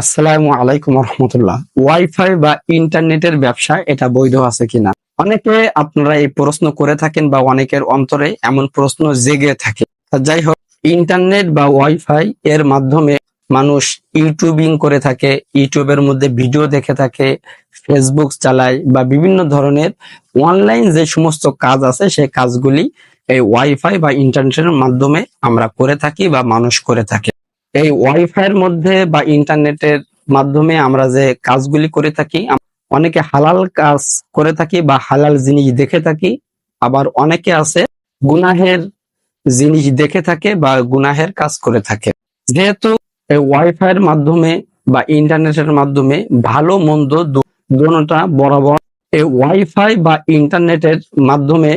আসসালামু আলাইকুম রহমতুল্লাহ। ওয়াইফাই বা ইন্টারনেটের ব্যবসা এটা বৈধ আছে কিনা? অনেকে আপনারা এই প্রশ্ন করে থাকেন বা অনেকের অন্তরে এমন প্রশ্ন জেগে থাকে। যাই হোক, ইন্টারনেট বা ওয়াইফাই এর মাধ্যমে মানুষ ইউটিউবিং করে থাকে, ইউটিউবের মধ্যে ভিডিও দেখে থাকে, ফেসবুক চালায় বা বিভিন্ন ধরনের অনলাইন যে সমস্ত কাজ আছে সেই কাজগুলি এই ওয়াইফাই বা ইন্টারনেটের মাধ্যমে আমরা করে থাকি বা মানুষ করে থাকে। এই ওয়াইফাই এর মধ্যে বা ইন্টারনেটের মাধ্যমে আমরা যে কাজগুলি করে থাকি অনেকে হালাল কাজ করে থাকি বা হালাল জিনিস দেখে থাকি, আবার অনেকে আছে গুনাহের জিনিস দেখে থাকে বা গুনাহের কাজ করে থাকে। যেহেতু এই ওয়াইফাই এর মাধ্যমে বা ইন্টারনেটের মাধ্যমে ভালো, মন্দ দু- দুটোটা বরাবর এই ওয়াইফাই বা ইন্টারনেটের মাধ্যমে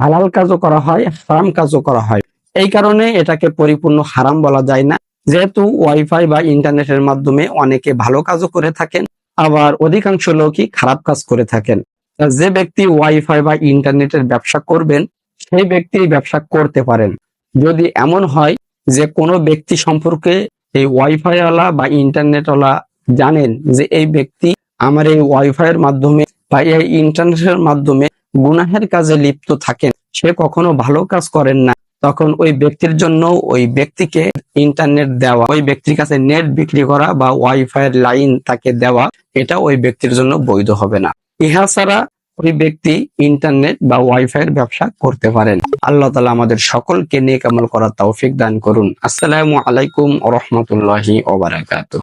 হালাল কাজও করা হয়, হারাম কাজও করা হয়। এই কারণে এটাকে পরিপূর্ণ হারাম বলা যায় না। যেহেতু ওয়াইফাই বা ইন্টারনেটের মাধ্যমে অনেকে ভালো কাজও করে থাকেন, আবার অধিকাংশ লোকই খারাপ কাজ করে থাকেন। যে ব্যক্তি ওয়াইফাই বা ইন্টারনেটের ব্যবসা করবেন, সেই ব্যক্তি ব্যবসা করতে পারেন। যদি এমন হয় যে কোনো ব্যক্তি সম্পর্কে এই ওয়াইফাই ওয়ালা বা ইন্টারনেট ওয়ালা জানেন যে এই ব্যক্তি আমার এই ওয়াইফাই এর মাধ্যমে বা এই ইন্টারনেটের মাধ্যমে গুনাহের কাজে লিপ্ত থাকেন, সে কখনো ভালো কাজ করেন না, তখন ওই ব্যক্তির জন্য ওই ব্যক্তিকে ইন্টারনেট দেওয়া, ওই ব্যক্তির কাছে নেট বিক্রি করা বা ওয়াইফাই এর লাইন তাকে দেওয়া, এটা ওই ব্যক্তির জন্য বৈধ হবে না। ইহা ছাড়া ওই ব্যক্তি ইন্টারনেট বা ওয়াইফাই এর ব্যবসা করতে পারেন। আল্লাহ তালা আমাদের সকলকে নেক আমল করার তৌফিক দান করুন। আসসালামু আলাইকুম রহমতুল্লাহি ওবারাকাতু